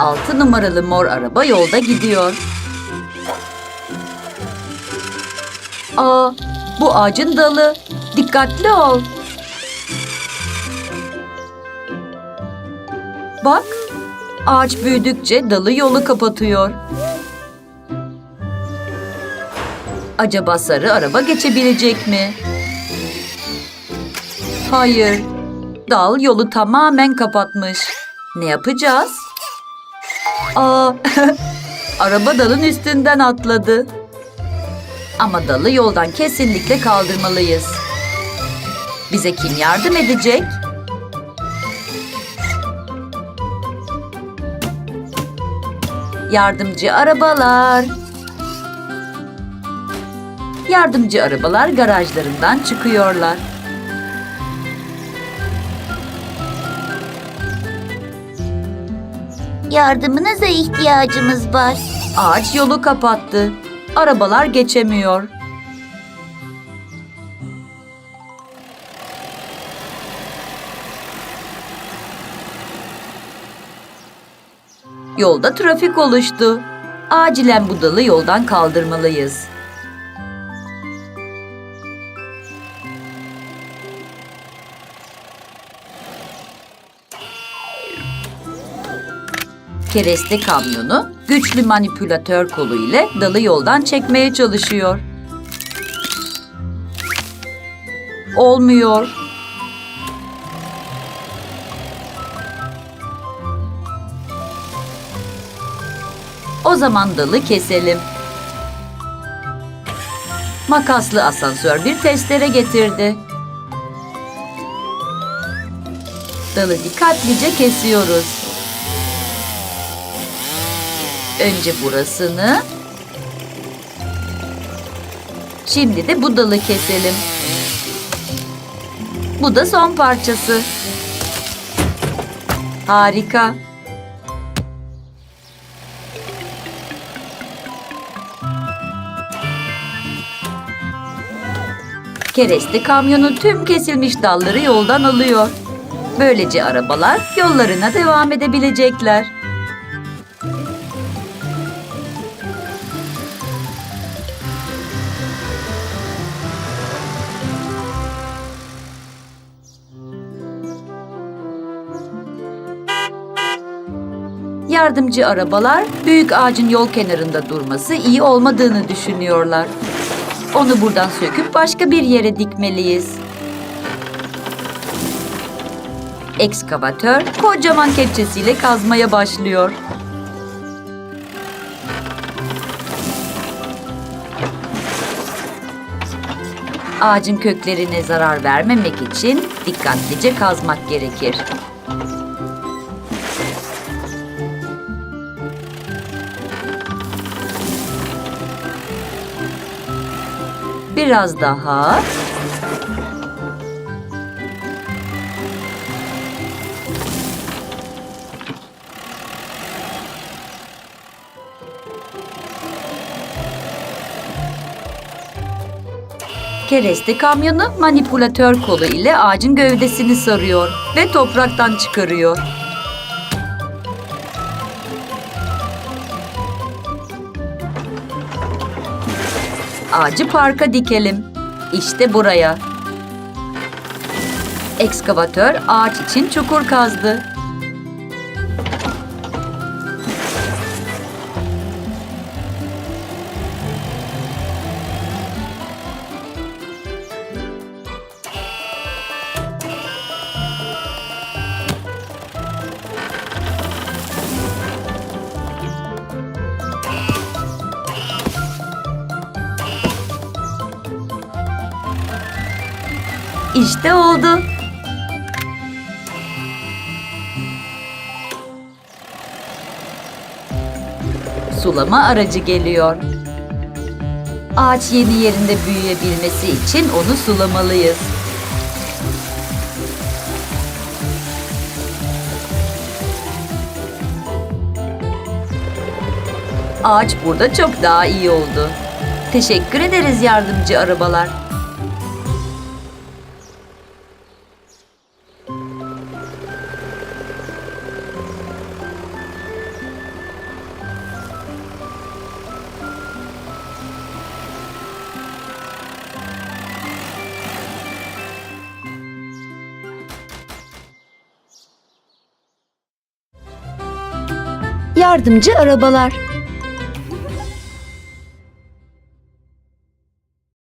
Altı numaralı mor araba yolda gidiyor. Aa, bu ağacın dalı. Dikkatli ol. Bak, ağaç büyüdükçe dalı yolu kapatıyor. Acaba sarı araba geçebilecek mi? Hayır. Dal yolu tamamen kapatmış. Ne yapacağız? Aa, araba dalın üstünden atladı. Ama dalı yoldan kesinlikle kaldırmalıyız. Bize kim yardım edecek? Yardımcı arabalar. Yardımcı arabalar garajlarından çıkıyorlar. Yardımınıza ihtiyacımız var. Ağaç yolu kapattı. Arabalar geçemiyor. Yolda trafik oluştu. Acilen bu dalı yoldan kaldırmalıyız. Kereste kamyonu güçlü manipülatör kolu ile dalı yoldan çekmeye çalışıyor. Olmuyor. O zaman dalı keselim. Makaslı asansör bir testere getirdi. Dalı dikkatlice kesiyoruz. Önce burasını. Şimdi de bu dalı keselim. Bu da son parçası. Harika. Kereste kamyonu tüm kesilmiş dalları yoldan alıyor. Böylece arabalar yollarına devam edebilecekler. Yardımcı arabalar büyük ağacın yol kenarında durması iyi olmadığını düşünüyorlar. Onu buradan söküp başka bir yere dikmeliyiz. Ekskavatör kocaman kepçesiyle kazmaya başlıyor. Ağacın köklerine zarar vermemek için dikkatlice kazmak gerekir. Biraz daha. Kereste kamyonu manipülatör kolu ile ağacın gövdesini sarıyor ve topraktan çıkarıyor. Ağacı parka dikelim. İşte buraya. Ekskavatör ağaç için çukur kazdı. İşte oldu. sulama aracı geliyor. Ağaç yeni yerinde büyüyebilmesi için onu sulamalıyız. Ağaç burada çok daha iyi oldu. Teşekkür ederiz yardımcı arabalar. Yardımcı arabalar.